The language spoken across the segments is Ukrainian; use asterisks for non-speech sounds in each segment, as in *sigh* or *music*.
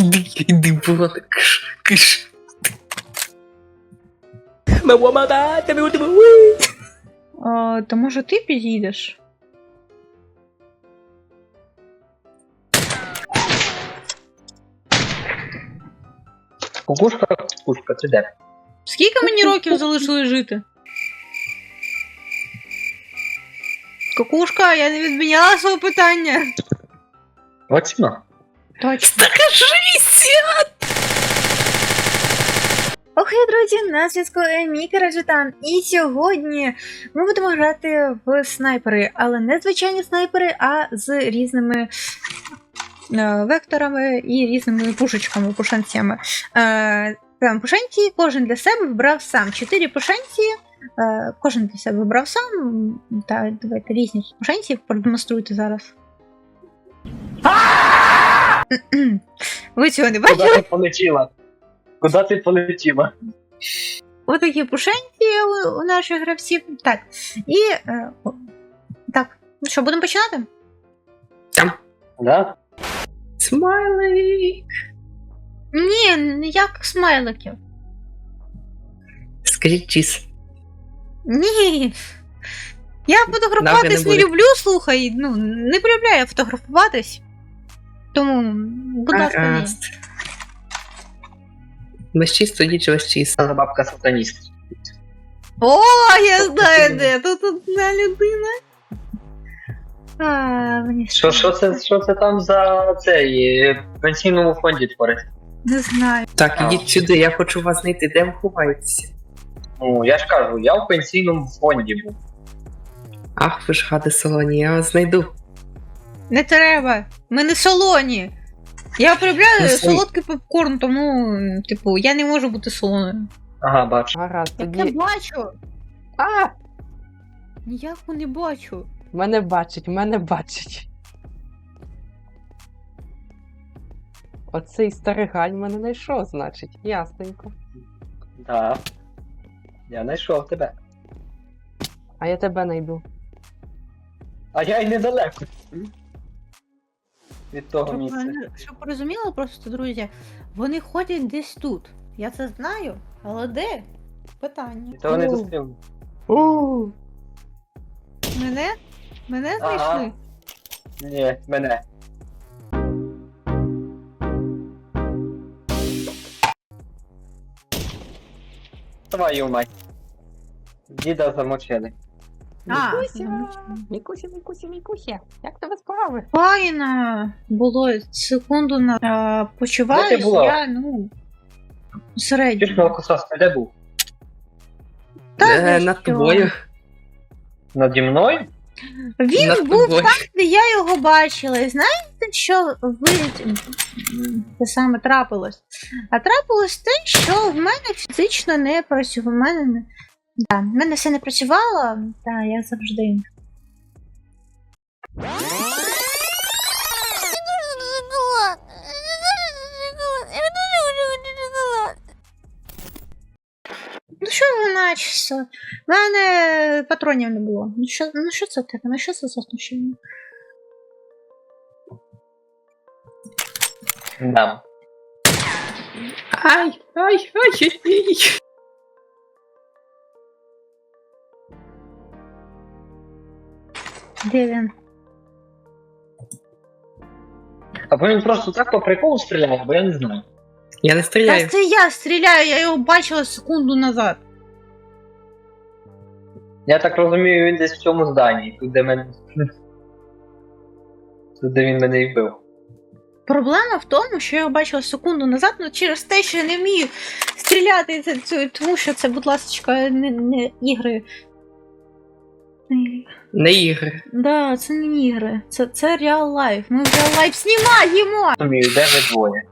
Іди, іди, було киш, киш. О, то може ти підійдеш? Кукушка, кукушка, ти де? Скільки мені років залишилось жити? Кукушка, я не відміняла свого питання. Вакцина. Точно. Охай, друзі, на зв'язку Еміка Раджетан. І сьогодні ми будемо грати в снайпери, але не звичайні снайпери, а з різними е, векторами і різними пушечками, пушанцями. Е, Прям пушанці кожен для себе вибрав сам. Чотири пушанці, е, кожен для себе вибрав сам. Так, давайте різні пушанці продемонструйте зараз. *clears throat* Ви цього не Куди бачили? ти полетіла? Куди ти полетіла? Отакі пушеньки у, у наших гравців. Так. І. Е, так, ну що, будемо починати? Да? Смайлик. Ні, ніяк смайликів. Скажіть чіз. Ні. Я фотографуватись не не, люблю, слухай. Ну, не полюбляю фотографуватись. Тому, будь ласка, ні. Без чіз тоді чи без чіз. Це бабка сатаніст. О, я знаю, де тут одна людина. А, мені Що, що, це, що це там за цей е, в пенсійному фонді творить? не знаю. Так, А. ідіть сюди, я хочу вас знайти. Де ви ховаєтеся? Ну, я ж кажу, я в пенсійному фонді був. Ах, ви ж гади солоні, я вас знайду. Не треба. Ми не солоні. Я полюбляю Ну, сол- солодкий попкорн, тому, типу, я не можу бути солоною. Ага, бачу. Гаразд, Так тоді. я бачу. А! Ніяку не бачу. Мене бачить, мене бачить. Оцей старигань мене знайшов, значить. Ясненько. Да. Я знайшов тебе. А я тебе знайду. А я й недалеко. Від того Щоб, місця. ви- щоб ви розуміли просто, друзі, вони ходять десь тут. Я це знаю, але де? Питання. Від того не зустрів. У Мене? Мене Ага. знайшли? Ні, мене. Твою мать. Діда замочили. А, Мікуся! Мікуся, Мікуся, Мікуся. Як тебе справи? Файно було секунду на а, Де почуваюсь, ти була? я, ну. Середньо. Чуєш ти де був? Та Е, ви над тобою. Наді мною? Він Над був тобою. там, де я його бачила. І знаєте, що ви це саме трапилось? А трапилось те, що в мене фізично не працювало. В мене не. Да, в мене все не працювало, та я завжди. Ну що ви начисто? В мене патронів не було. Ну що, ну що це таке? Ну що це за знущання? Да. Ай, ай, ай, ай, ай. Де він? Або він просто так по приколу стріляє, бо я не знаю. Я не Та стріляю. це я стріляю, я його бачила секунду назад. Я так розумію, він десь в цьому зданні, тут де мене. Тут де він мене і вбив. Проблема в тому, що я його бачила секунду назад, ну через те, що я не вмію стріляти, це, це, тому що це, будь ласка, не, не ігри. Не- Не ігри. Да, це не ігри, це, це реал лайф. Ми в реал лайф знімаємо! Розумію, де ви двоє.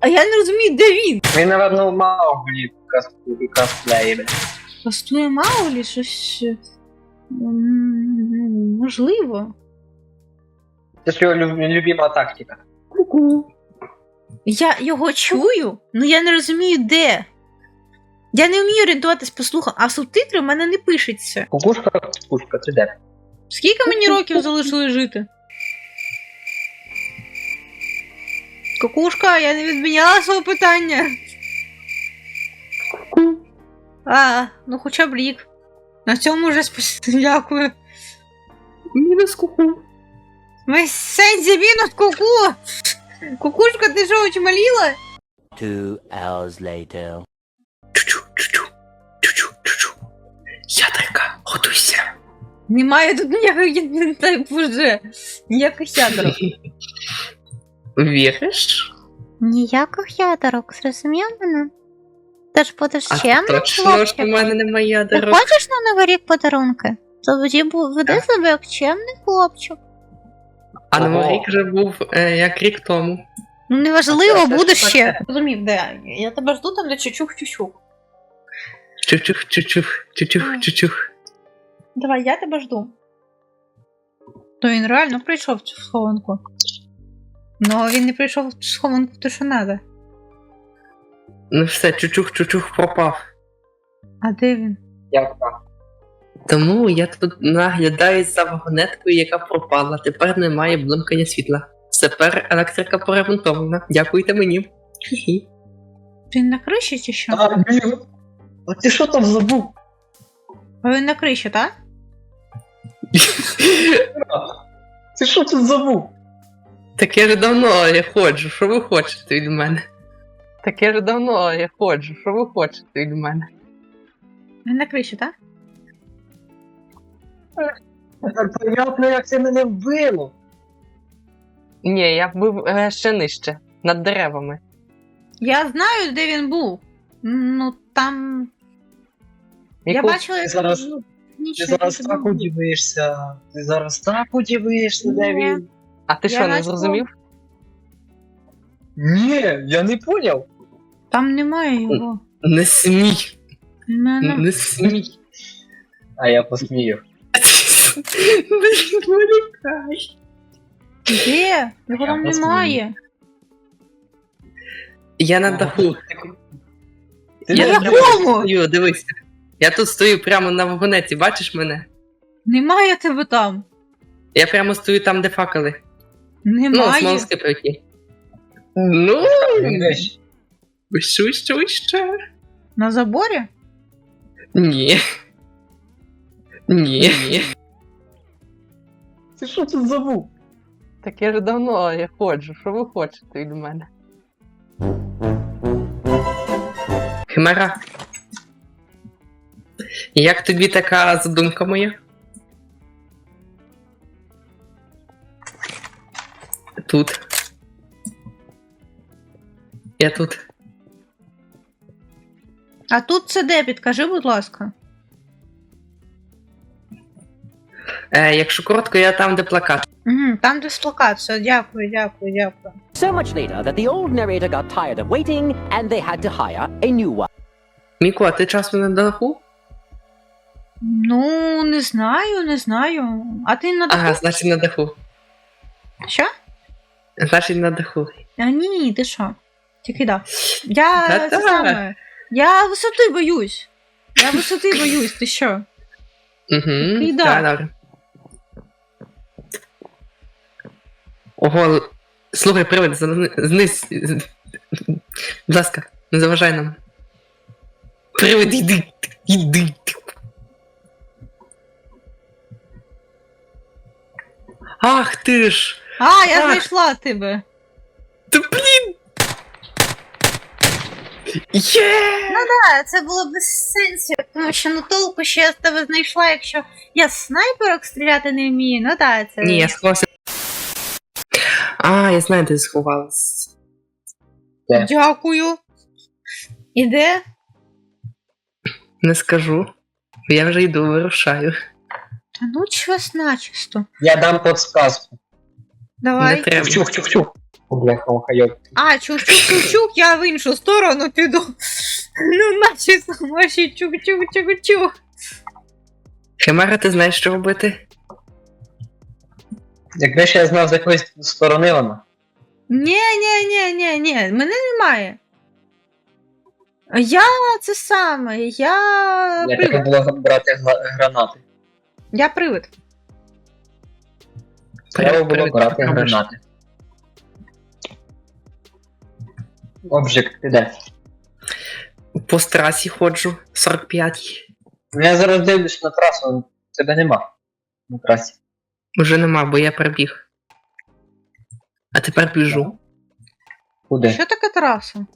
А я не розумію, де він. Він, напевно, мав голів косплеєри. Бастує Маулі, щось. е, Можливо. Це ж його люб- любима тактика. Я його чую, але я не розумію, де. Я не вмію орієнтуватись по слухам, а субтитри в мене не пишеться. Кукушка, кукушка, ти де? Скільки мені років залишилось жити? Кукушка, я не відміняла свого питання. А, ну хоча б рік. На цьому вже спас- *laughs* дякую. Мінус куку. Ми сенсі мінус куку. Кукушка, ти що, очмаліла? Two hours later. Ядерка, готуйся. Немає тут ніяких не дай боже. Ніяких ядерок. Віриш? Ніяких ядерок, зрозумів мене? Ти ж будеш чемним точно, що в хлопчиком. мене немає Ти хочеш на Новий рік подарунки? Тоді веди себе як чемний хлопчик. А новий рік вже був е, як рік тому. Ну неважливо, Це- це буде ще. Розумів, де? Я тебе жду там, де чучух-чучух. Чух-чух, чух-чух, чух-чух, чух-чух. Давай, я тебе жду. То він реально прийшов в цю схованку. Ну, він не прийшов в цю схованку, то що надо. Ну все, чух-чух, чух-чух пропав. А де він? Як так? Тому я тут наглядаю за вагонеткою, яка пропала. Тепер немає блимкання світла. Тепер електрика поремонтована. Дякуйте мені. Хі-хі. Він на криші чи що? А. А ти що там забув? А він на криші, так? *laughs* Ти що тут забув? Так я ж давно я ходжу, що ви хочете від мене? Так я ж давно я ходжу, що ви хочете від мене? Він на криші, так? Понятно, як це мене вбило. Ні, я був е, ще нижче, над деревами. Я знаю, де він був. Ну, там. Я Яку- бачила, як зараз- ну, Ти нічого зараз не так було. удивишся. Ти зараз так удивишся, де Ні. він. А ти Я що, не бачила- зрозумів? Ні, я не поняв. Там немає його. Не смій, Мене... не смій. А я посмію. Не відволікай. Де? Його там Я немає. Я на даху. Ти Я на тут якому? стою, дивися. Я тут стою прямо на вагонеті, бачиш мене? Немає тебе там. Я прямо стою там, де факели. Ну, Немає. смолоски пройти. Ну, Вибач. вище, вище. На заборі? Ні. Ні, ні. Ти що тут забув? Так я ж давно я ходжу, що ви хочете від мене? Химера. Як тобі така задумка моя? Тут. Я тут. А тут це де? Підкажи, будь ласка. Е, якщо коротко, я там, де плакат. Угу, там все, дякую, дякую, дякую. So much later that the old narrator got tired of waiting and they had to hire a new one. Міко, а ти часом на даху? Ну, не знаю, не знаю. А ти на Ага, даху? значить на даху. Що? Значить на даху. А ні, ти що? Тільки да. Я Та-та. це саме. Я висоти боюсь. Я висоти боюсь, ти що? Угу. Да. Да, добре. Ого, слухай, привид, зни- зниз. Будь ласка, не заважай нам. Привид, іди, іди. Ах ти ж! А, я Так. знайшла тебе. Та блін! Є! А, це було без сенсу, тому що ну толку, що я з тебе знайшла, якщо я з снайперок стріляти не вмію. Ну так, це. Ні, я сховався. А, я знаю, де ти сховалась. Дякую. І де? Не скажу. Я вже йду, вирушаю. Та ну чогось начисто. Я дам подсказку. Давай. Не треба. Чух, чух, чух. Бляха, махайок. А, чук-чук-чук, я в іншу сторону піду. Ну, начисто, маші чук-чук-чук-чук. Химера, ти знаєш, що робити? Якби ще я знав, з якої сторони вона. Ні, ні, ні, ні, ні, мене немає. Я це саме, я Я треба було брати гла- гранати. Я привид. Треба було Привид, брати ти гранати. Обжик, ти де? По трасі ходжу, 45 Ну я зараз дивлюсь на трасу, тебе нема. На трасі. Вже нема, бо я перебіг. А тепер біжу. Куди? Що таке траса?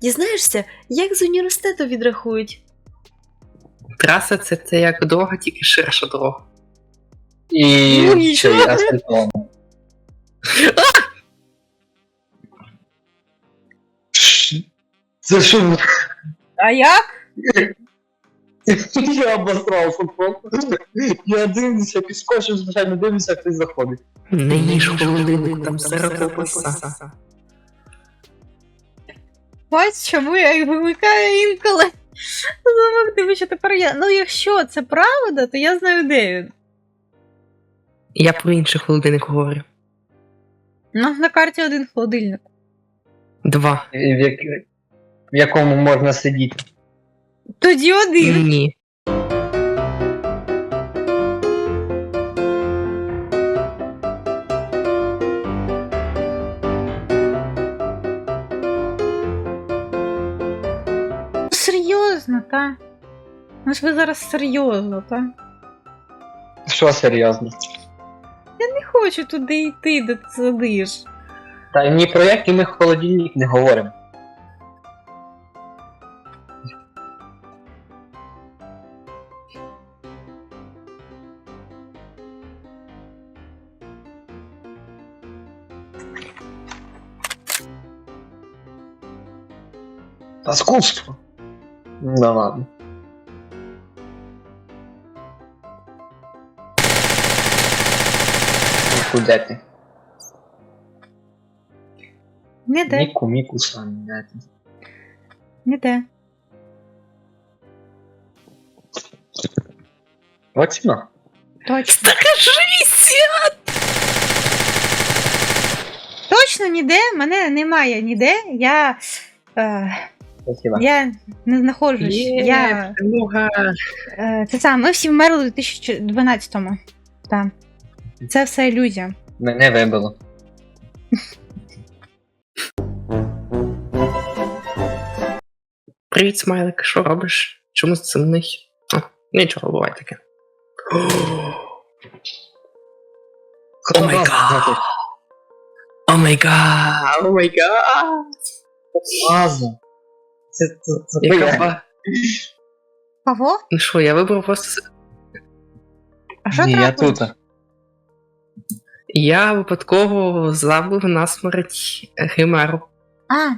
Дізнаєшся, як з університету відрахують? Траса це, це як дорога, тільки ширша дорога. І Ну, нічого. й асфальтовано. Це що? А як? *laughs* Я обосрався просто. Я дивлюся, підскочив, звичайно, дивлюся, як хтось заходить. Не їж холодильник, там ковбаса. Ось чому я їх вимикаю інколи. Замовкни, що тепер я. Ну, якщо це правда, то я знаю, де він. Я про інший холодильник говорю. У нас на карті один холодильник. Два. В, як... в якому можна сидіти. Тоді один. Ні. Серйозно, та? Ну ж ви зараз серйозно, та? Що серйозно? Я Не хочу туди йти, де ти сидиш. Та ні про який ми холодильник не говоримо. Паскудство. Ну да ладно. Куди ти? Не де, Міку, Міку сам, де не де. Точно? Точно. Скажися! Точно ніде, мене немає ніде. Я. Е, Спасибо. я не знаходжусь. Я. перемога. Е, це саме, ми всі вмерли у 2012-му. Так. Це все ілюзія. Мене вибило. Привіт, смайлик, що робиш? Чому сумний? А, нічого, буває таке. *gasps* О май гад. О май гад! О май гад! База. Це, це, це Яка я. ба- Павло? Ну що, я вибрав просто. А що Ні, я трапилось? тут. Я випадково забив насмерть Химеру. А,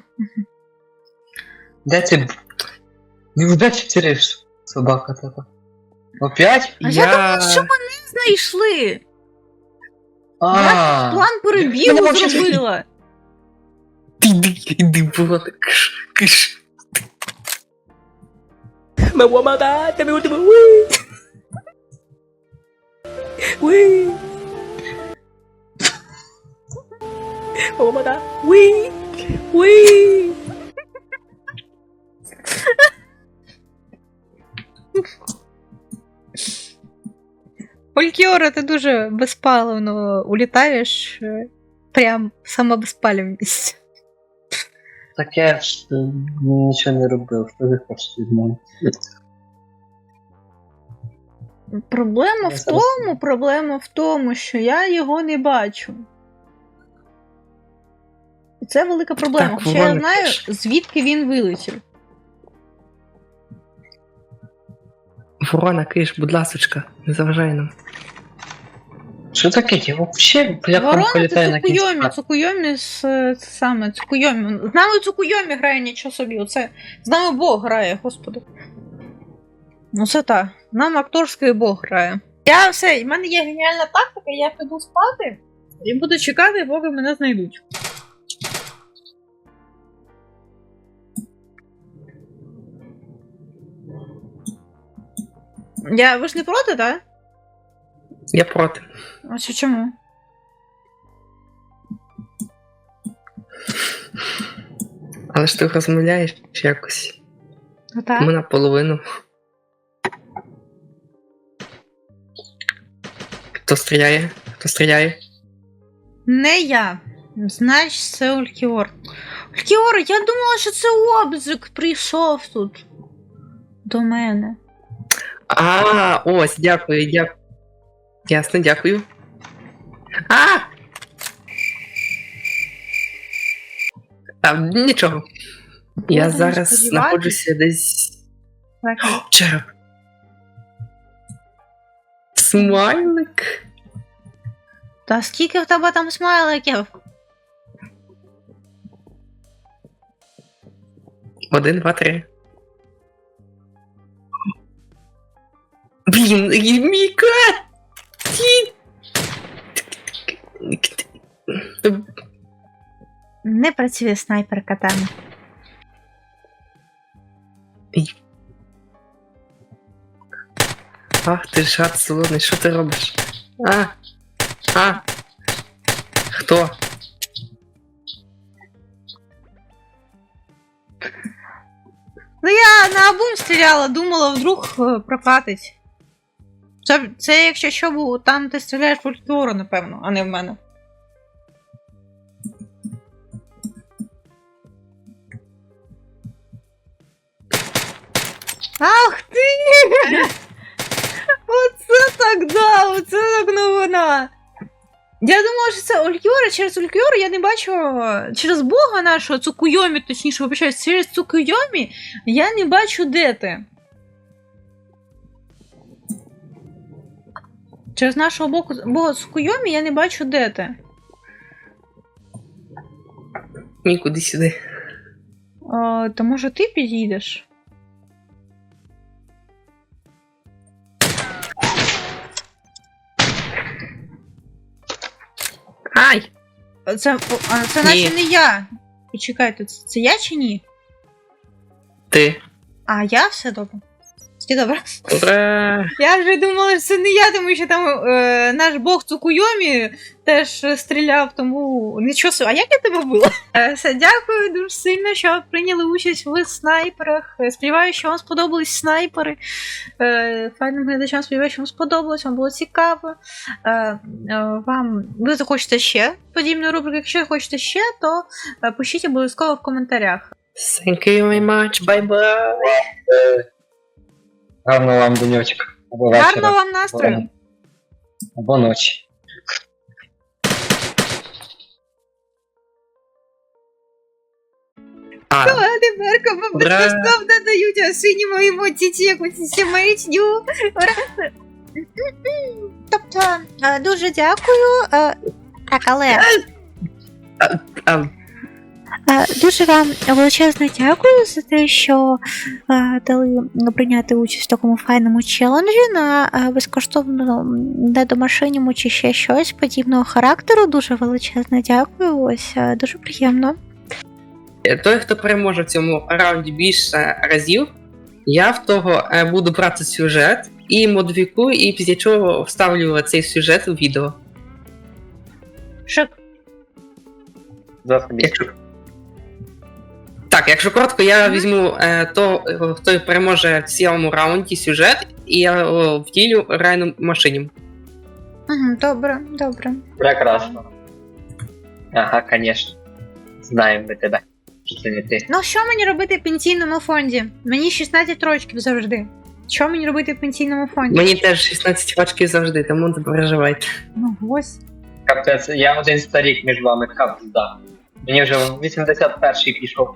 Де ти? Ну де ти собака така? Опять? а я думала, що мене знайшли. А, План Я перебігу не можу зробила. Йди, іди, було киш, киш. Мамада, тебе у тебе уи. Уи. Мамада, уи. Уи. Олькіора, ти дуже безпаливно улітаєш. е, Прям сама безпалівність. Таке ж е, нічого не робив, що ви хочете від мене? Проблема Я в зараз- тому, проблема в тому, що я його не бачу. І це велика проблема. Так, Хоча я знаю, звідки він вилетів. Ворона, киш, будь ласочка, не заважай нам. Що таке? Я вообще бляха Ворона політаю це на Цукуйомі, кінці. Цукуйомі з е, це саме Цукуйомі. З нами Цукуйомі грає нічого собі. Оце з нами Бог грає, господи. Ну це так. Нам акторський Бог грає. Я все, в мене є геніальна тактика, я піду спати і буду чекати, поки мене знайдуть. Я, ви ж не проти, так? Я проти. А що чому? Але ж ти розмовляєш якось. Ну так. Ми наполовину. Хто стріляє? Хто стріляє? Не я. Значить, це Олькіор. Кіора, я думала, що це обзик прийшов тут до мене. А, ось, дякую, дякую. Ясно, дякую. А! А, нічого. Я Можна зараз знаходжуся десь. О, череп. Смайлик. Та скільки в тебе там смайликів? Один, два, три. Блін, Міка! Не працює снайперка там. Ах, ти ж гад солоний, що ти робиш? А? А? Хто? Ну я на обум стріляла, думала, вдруг е, прокатить. Це, це якщо що було, там ти стріляєш в Ультіору, напевно, а не в мене. Ах ти! *laughs* Оце так да, оце так новина. Я думала, що це Олькьора, через Олькьора я не бачу через Бога нашого Цукуйомі, точніше, вибачаюсь, через Цукуйомі я не бачу, де ти. Через нашого боку, бога Цукуйомі я не бачу, де ти. Нікуди сюди. О, то може ти підійдеш? Ай! Це, а, це наче не я. Почекайте, це, це я чи ні? Ти. А я все добре. Все добре. Ура! Я вже думала, що це не я, тому що там е, наш бог Цукуйомі теж стріляв, тому нічого собі. А як я тебе вбила? Е, все, дякую дуже сильно, що прийняли участь в снайперах. Е, Сподіваюся, що вам сподобались снайпери. Е, файним глядачам сподіваюся, що вам сподобалось, вам було цікаво. Е, е, вам ви захочете ще подібну рубрику. Якщо хочете ще, то пишіть обов'язково в коментарях. Thank you very much, bye-bye. Гарного вам денечка. Або вечора. Гарного вам настрою! Або ночі. А, А тепер кому Ура! безкоштовно дають осінньому емоції якусь сімейню. Ура! Тобто, е, дуже дякую. е, Так, але а, дуже вам величезно дякую за те, що е, дали прийняти участь в такому файному челенджі на е, безкоштовному недомашинному чи ще щось подібного характеру. Дуже величезно дякую. Ось е, дуже приємно. той, хто переможе в цьому раунді більше разів, я в того е, буду брати сюжет і модифікую, і після чого вставлю цей сюжет у відео. Шик. Якщо... Так, якщо коротко, я візьму е, то, е, хто переможе в цілому раунді сюжет, і я о, втілю реальну машині. Угу, добре, добре. Прекрасно. Ага, конечно. Знаємо ми тебе. Що це не ти. Ну, що мені робити в пенсійному фонді? Мені 16 років завжди. Що мені робити в пенсійному фонді? Мені теж 16 років завжди, тому не переживайте. Ну, ось. Капець, я один старік між вами, капзда. Мені вже 81-й пішов.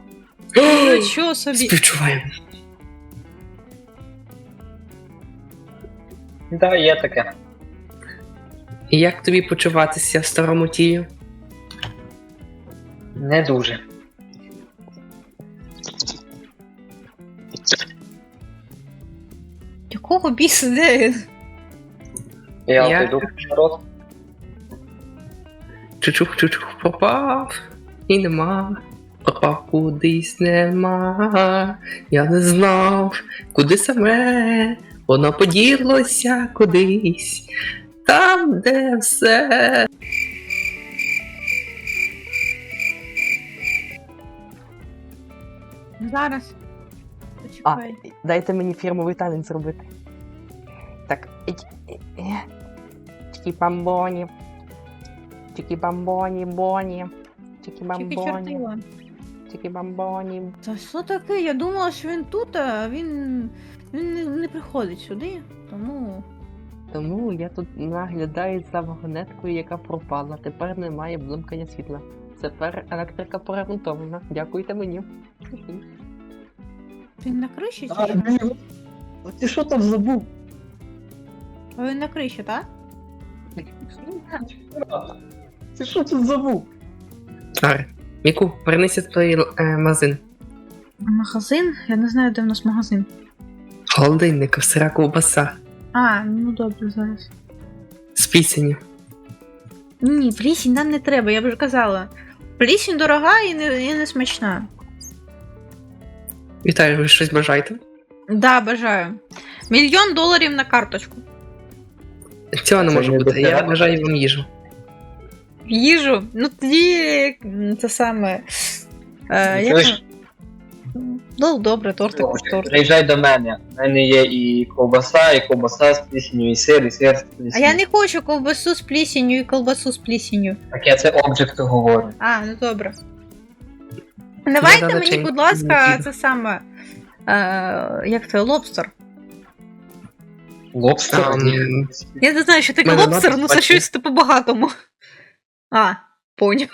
Що собі? Співчуваємо. Да, є таке. І як тобі почуватися в старому тілі? Не дуже. Якого біса де? Я, Я- я... йду народ. Чучух, чучух, попав, і нема. Попав кудись нема. Я не знав, куди саме. Воно поділося кудись. Там, де все. Зараз. А, Почекай. дайте мені фірмовий танець зробити. Так. Чики бамбоні. Чики бамбоні, боні. Чики Тільки бамбоні. чортила. Чики бамбоні. Та що таке? Я думала, що він тут, а він, він не, не приходить сюди, тому. Тому я тут наглядаю за вагонеткою, яка пропала. Тепер немає блимкання світла. Тепер електрика поремонтована. Дякуйте мені. Він на криші чи А, що? а ти що там забув? А він на криші, так? Ти що тут забув? Аре. Міку, вернися в той е, магазин. Магазин? Я не знаю, де в нас магазин. Холодильник, сира ковбаса. А, ну добре, зараз. З пісенью. Ні, плісінь нам не треба, я вже казала. Плісінь дорога і не, і не смачна. Вітаю, ви щось бажаєте? Да, бажаю. Мільйон доларів на карточку. Цього не Це може не бути. Я бажаю вам їжу. Їжу. Ну тоді це саме. Е, як... Чуєш? Ну, добре, тортик, торт. Приїжджай до мене. У мене є і ковбаса, і ковбаса з плісенью, і сир, і сир з А я не хочу ковбасу з плісінню і колбасу з плісінню. Так я це обжекту говорю. А, ну добре. Давайте мені, будь ласка, це саме. Е, як це, лобстер. Лобстер? Ні. Я не знаю, що таке Мене лобстер, ну це щось типу багатому. А, поняв.